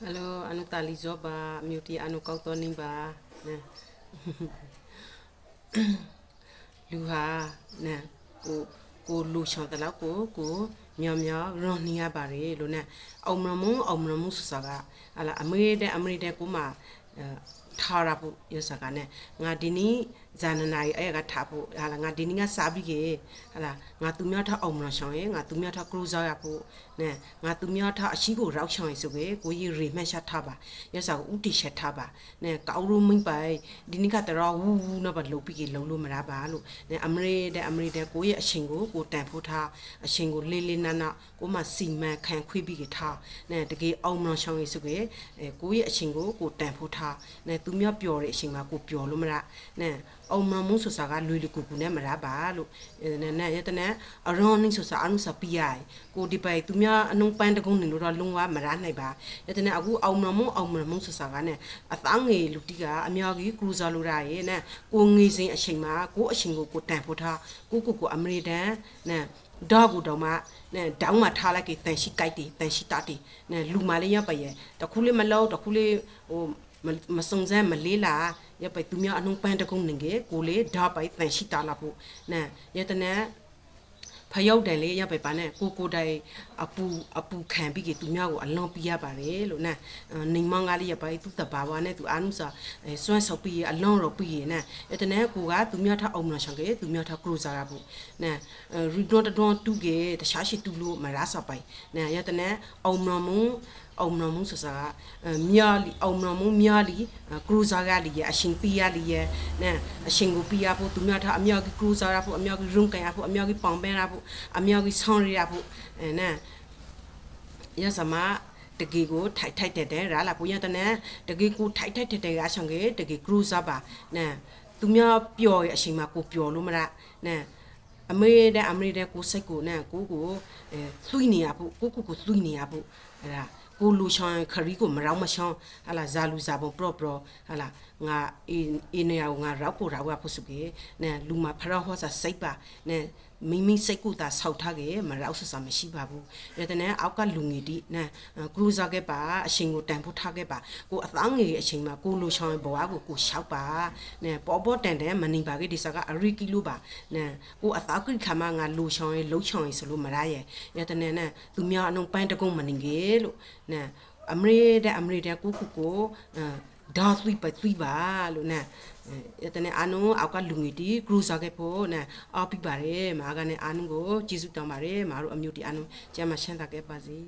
ဟယ်လိုအနုတာလီဇောပါမြူတီအနုကောက်တော်နေပါနဲလူဟာနဲကိုကိုလူချောင်းတလောက်ကိုကိုမြောင်မြောင်ရွန်နေရပါတယ်လို့နဲအောင်မမုံအောင်မမုံဆဆာကဟာလာအမေရိတဲ့အမေရိတဲ့ကိုမှ ထားရဖို့ရစကနဲ့ငါဒီနေ့ဇာနနာရီအဲ့ကထားဖို့ဟာလာငါဒီနေ့ကစားပြီးကေဟာလာငါသူများထအောင်မလို့ရှောင်းရဲ့ငါသူများထကရူဇာရဖို့နဲငါသူများထအရှိကိုရောက်ရှောင်းရေးဆိုကေကိုကြီးရေမှတ်ရှထားပါရစကဥတီရှထားပါနဲကောက်ရုံမင်းပိုင်ဒီနေ့ကတော့ဝူဝူနော်ပါလုတ်ပြီးကေလုံလို့မရပါလို့နဲအမရေတဲ့အမရေတဲ့ကိုရဲ့အရှင်ကိုကိုတန်ဖို့ထားအရှင်ကိုလေးလေးနက်နက်ကိုမှစီမံခံခွေးပြီးကေထားနဲတကယ်အောင်မလို့ရှောင်းရေးဆိုကေအဲကိုရဲ့အရှင်ကိုကိုတန်ဖို့ထားနဲသူများပျော်တဲ့အရှင်မှာကိုပျော်လို့မရနဲအောင်မမှုဆိုစာကလွေလကူကူနဲ့မရပါလို့နဲနဲရတဲ့အရွန်နင်းဆိုစာအနုစာပြရကိုဒီပိုင်သူများအနုပန်းတကုန်းနေလို့တော့လုံဝမရနိုင်ပါရတဲ့အခုအောင်မမှုအောင်မမှုဆိုစာကနဲ့အသားငယ်လူတီကအများကြီးကရူဇာလိုရာရဲ့နဲကိုငေစဉ်အချိန်မှာကိုအချိန်ကိုကိုတန်ဖို့ထားကိုကိုကိုအမေရိကန်နဲဒေါကူတော့မှနဲ့တောင်းမှထားလိုက်ကေတန်ရှိကြိုက်တယ်တန်ရှိတာတယ်နဲ့လူမလေးရပါရဲ့တခုလေးမလောက်တခုလေးဟို မစုံစမ်းမလေးလာရပိုင်သူများအနှုံးပန်းတကုန်းနေကေကိုလေဓာပိုင်တန်ရှိတာလာဖို့နဲရတနဲ့ဖယောက်တယ်လေရပိုင်ပါနဲ့ကိုကိုတိုင်အပူအပူခံပြီးကေသူများကိုအလွန်ပြရပါတယ်လို့နဲနေမောင်းကားလေးရပိုင်သူတဘာဝနဲ့သူအာနုစာစွမ်းဆောက်ပြီးအလွန်တော့ပြီးရနဲ့ရတနဲ့ကိုကသူများထအောင်မလို့ရှောင်ကေသူများထကရိုဇာရဖို့နဲရီဒွန်တဒွန်တူကေတခြားရှိတူလို့မရဆောက်ပိုင်နဲရတနဲ့အောင်မမုံ အောင်မမှုစစာမြာလီအောင်မမှုမြာလီကရူဇာကလီရအရှင်ပီယာလီရနဲအရှင်ကိုပီယာဖို့သူများထားအမြောက်ကကရူဇာရဖို့အမြောက်ကရုံကန်ရဖို့အမြောက်ကပောင်ပန်းရဖို့အမြောက်ကဆောင်းရရဖို့အဲနဲရစမတကယ်ကိုထိုက်ထိုက်တဲ့တဲ့ရာလာပူရတဲ့နဲ့တကယ်ကိုထိုက်ထိုက်တဲ့တဲ့ရဆောင်ကေတကယ်ကရူဇာပါနဲသူများပျော်ရအရှင်မှာကိုပျော်လို့မလားနဲအမေတဲ့အမေတဲ့ကိုစိတ်ကိုနဲ့ကိုကိုအဲသွိနေရဖို့ကိုကိုကိုသွိနေရဖို့အဲ့ဒါ ကိုလူချောင်းခရီးကိုမရောမချောင်းဟာလာဇာလူဇာဘုံပရော့ပရော့ဟာလာငါအင်းအင်းနေအောင်ငါရောက်ကိုရောက်ဖို့စုကေနဲလူမဖရောဟောစာစိတ်ပါနဲမိမိစိတ်ကူတာဆောက်ထားကေမရောက်ဆဆမရှိပါဘူးဒါတဲ့နဲ့အောက်ကလူငယ်တိနဲကရူဇာကေပါအရှင်ကိုတန်ဖို့ထားကေပါကိုအသားငယ်အချိန်မှာကိုလူချောင်းဘဝကိုကိုရှောက်ပါနဲပေါ်ပေါ်တန်တန်မနေပါကေဒီစကအရိကီလိုပါနဲကိုအသားကိခါမငါလူချောင်းရေလှုပ်ချောင်းရေဆိုလို့မရရဲ့ရတဲ့နဲ့နဲသူများအနုံပန်းတကုံမနေကေလို့နဲအမရေတဲ့အမရေတဲ့ကိုကိုကို ဒါသွိပသွိပါလို့နဲရတဲ့အာနုအောက်ကလူငယ်တီကရူစာခဲ့ဖို့နဲအော်ပြပါတယ်မာကနဲ့အာနုကိုကျေးဇူးတောင်းပါတယ်မာတို့အမျိုးတီအာနုကျမ်းမရှင်းတာခဲ့ပါစေ